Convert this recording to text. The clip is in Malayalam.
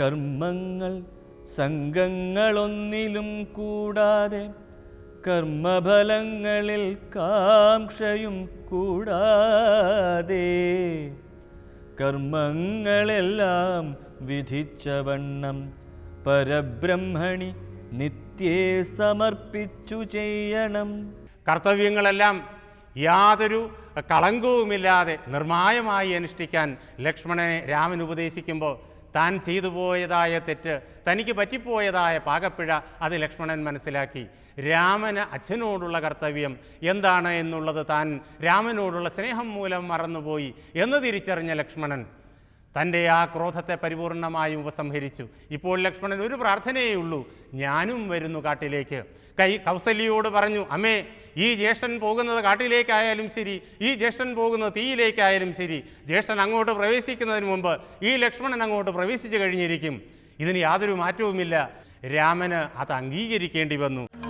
കർമ്മങ്ങൾ സംഘങ്ങളൊന്നിലും കൂടാതെ കർമ്മഫലങ്ങളിൽ കാംക്ഷയും കൂടാതെ കർമ്മങ്ങളെല്ലാം വിധിച്ചവണ്ണം പരബ്രഹ്മണി നിത്യേ സമർപ്പിച്ചു ചെയ്യണം. കർത്തവ്യങ്ങളെല്ലാം യാതൊരു കളങ്കവുമില്ലാതെ നിർമായമായി അനുഷ്ഠിക്കാൻ ലക്ഷ്മണനെ രാമൻ ഉപദേശിക്കുമ്പോൾ താൻ ചെയ്തു പോയതായ തെറ്റ് തനിക്ക് പറ്റിപ്പോയതായ പാകപ്പിഴ അത് ലക്ഷ്മണൻ മനസ്സിലാക്കി. രാമന് അച്ഛനോടുള്ള കർത്തവ്യം എന്താണ് എന്നുള്ളത് താൻ രാമനോടുള്ള സ്നേഹം മൂലം മറന്നുപോയി എന്ന് തിരിച്ചറിഞ്ഞ ലക്ഷ്മണൻ തന്റെ ആ ക്രോധത്തെ പരിപൂർണമായും ഉപസംഹരിച്ചു. ഇപ്പോൾ ലക്ഷ്മണൻ ഒരു പ്രാർത്ഥനയേ ഉള്ളൂ. ഞാനും വരുന്നു കാട്ടിലേക്ക്. കൈ കൗസല്യയോട് പറഞ്ഞു അമ്മേ ഈ ജ്യേഷ്ഠൻ പോകുന്നത് കാട്ടിലേക്കായാലും ശരി ഈ ജ്യേഷ്ഠൻ പോകുന്നത് തീയിലേക്കായാലും ശരി. ജ്യേഷ്ഠൻ അങ്ങോട്ട് പ്രവേശിക്കുന്നതിന് മുമ്പ് ഈ ലക്ഷ്മണൻ അങ്ങോട്ട് പ്രവേശിച്ചു കഴിഞ്ഞിരിക്കും. ഇതിന് യാതൊരു മാറ്റവുമില്ല. രാമന് അത് അംഗീകരിക്കേണ്ടി വന്നു.